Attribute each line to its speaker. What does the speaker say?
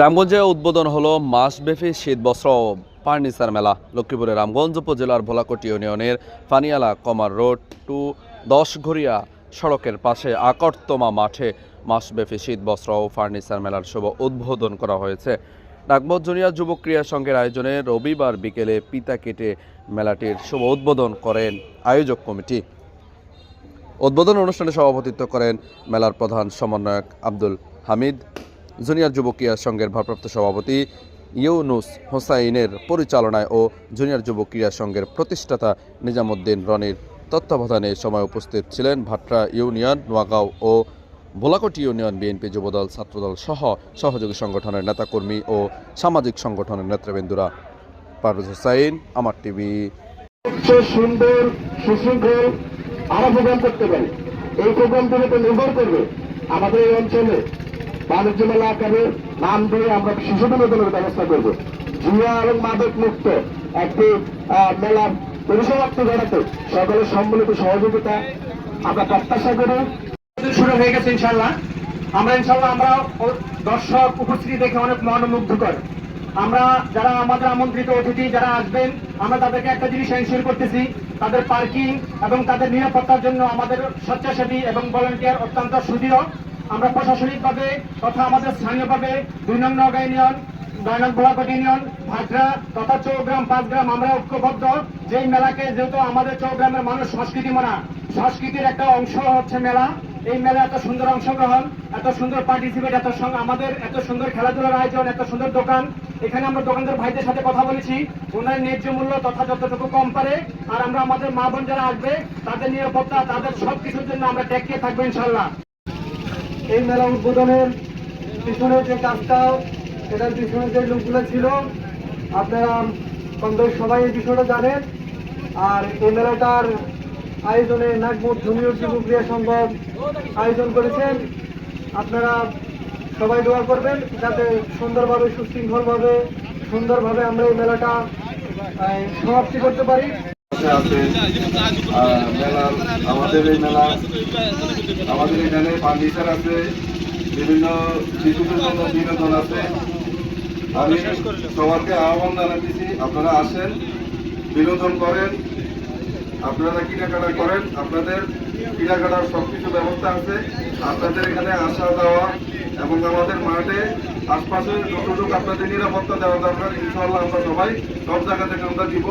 Speaker 1: রামগঞ্জে উদ্বোধন হলো মাসব্যাপী শীত বস্ত্র ও ফার্নিচার মেলা। লক্ষ্মীপুরের রামগঞ্জ উপজেলার ভোলাকোটি ইউনিয়নের ফানিয়ালা কমার রোড টু দশঘরিয়া সড়কের পাশে আকর্তমা মাঠে মাসব্যাপী শীত বস্ত্র ও ফার্নিচার মেলার শুভ উদ্বোধন করা হয়েছে। জুনিয়র যুব ক্রীড়া সংঘের আয়োজনে রবিবার বিকেলে পিতা কেটে মেলাটির শুভ উদ্বোধন করেন আয়োজক কমিটি। উদ্বোধন অনুষ্ঠানে সভাপতিত্ব করেন মেলার প্রধান সমন্বয়ক আব্দুল হামিদ জুনিয়র যুব ক্রীড়া সংঘের ভারপ্রাপ্ত সভাপতি ইউনুস হোসাইনের পরিচালনায় ও জুনিয়র যুব ক্রীড়া সংঘের প্রতিষ্ঠাতা নিজামুদ্দিন রনির তত্ত্বাবধানে সময় উপস্থিত ছিলেন ভাট্রা ইউনিয়ন, নোয়াগাঁও ও ভোলাকোটি ইউনিয়ন বিএনপি যুবদল, ছাত্রদল সহ সহযোগী সংগঠনের নেতাকর্মী ও সামাজিক সংগঠনের নেতৃবৃন্দুরা। পারভেজ হোসাইন, আমার টিভি।
Speaker 2: সুন্দর, সুশৃঙ্খল আরও প্রোগ্রাম করতে পারি। এই প্রোগ্রামগুলো তো নির্ভর করবে আমাদের এই অঞ্চলে। বাণিজ্য মেলা আকারে নাম দিয়ে আমরা শিশু বিনোদনের ব্যবস্থা করব। জুয়া এবং মাদক মুক্ত একটি মেলার পরিসমাপ্তি ঘটাতে সকলের সম্মিলিত সহযোগিতা আমরা প্রত্যাশা করি। শুরু হয়ে গেছে ইনশাল্লাহ আমরা ইনশাল্লাহ আমরা দর্শক উপস্থিতি দেখে অনেক মনোমুগ্ধকর। আমরা যারা আমাদের আমন্ত্রিত অতিথি যারা আসবেন, আমরা তাদেরকে একটা জিনিস এনশিওর করতেছি, তাদের পার্কিং এবং তাদের নিরাপত্তার জন্য আমাদের স্বেচ্ছাসেবী এবং ভলেন্টিয়ার অত্যন্ত সুদৃঢ়। আমরা প্রশাসনিকভাবে তথা আমাদের স্থানীয়ভাবে দুই নং নগা ইউনিয়ন, নয় নং ইউনিয়ন ভাটরা তথা চৌগ্রাম, পাঁচগ্রাম, আমরা ঐক্যবদ্ধ। যেই মেলাকে যেহেতু আমাদের চৌগ্রামের মানুষ সংস্কৃতি মানা, সংস্কৃতির একটা অংশ হচ্ছে মেলা। এই মেলা এত সুন্দর অংশগ্রহণ, এত সুন্দর পার্টিসিপেট এত আমাদের এত সুন্দর খেলাধুলার আয়োজন, এত সুন্দর দোকান। এখানে আমরা দোকানদার ভাইদের সাথে কথা বলেছি। ওনার ন্যায্য মূল্য তথা যতটুকু কম পারে, আর আমরা আমাদের মা বোন যারা আসবে, তাদের নিরাপত্তা, তাদের সব কিছুর জন্য আমরা ট্যাকিয়ে থাকব ইনশাল্লাহ এই মেলা উদ্বোধনের পিছনে যে কাজটা এটার পিছনে যে লোকগুলো ছিল, আপনারা কমবেশ সবাই এই বিষয়টা জানেন। আর এই মেলাটার আয়োজনে নাগমুখ জুনিয়র যুব ক্রিয়া সংঘ আয়োজন করেছেন। আপনারা সবাই দোয়া করবেন, যাতে সুন্দরভাবে, সুশৃঙ্খলভাবে, সুন্দরভাবে আমরা এই মেলাটা সমাপ্তি করতে পারি।
Speaker 3: আছে আহ, মেলা আমাদের এই মেলা আমাদের এখানে ফার্নিচার আছে বিভিন্ন শিশুদের জন্য বিনোদন আছে। আমি সবাইকে আহ্বান জানাতেছি আপনারা আসেন বিনোদন করেন। আপনারা কেনাকাটা করেন, আপনাদের কেনাকাটার সব কিছু ব্যবস্থা আছে। আপনাদের এখানে আসা যাওয়া এবং আমাদের মাঠে আশপাশে যতটুকু আপনাদের নিরাপত্তা দেওয়া দরকার ইনশাল্লাহ আমরা সবাই সব জায়গা থেকে আমরা দিব।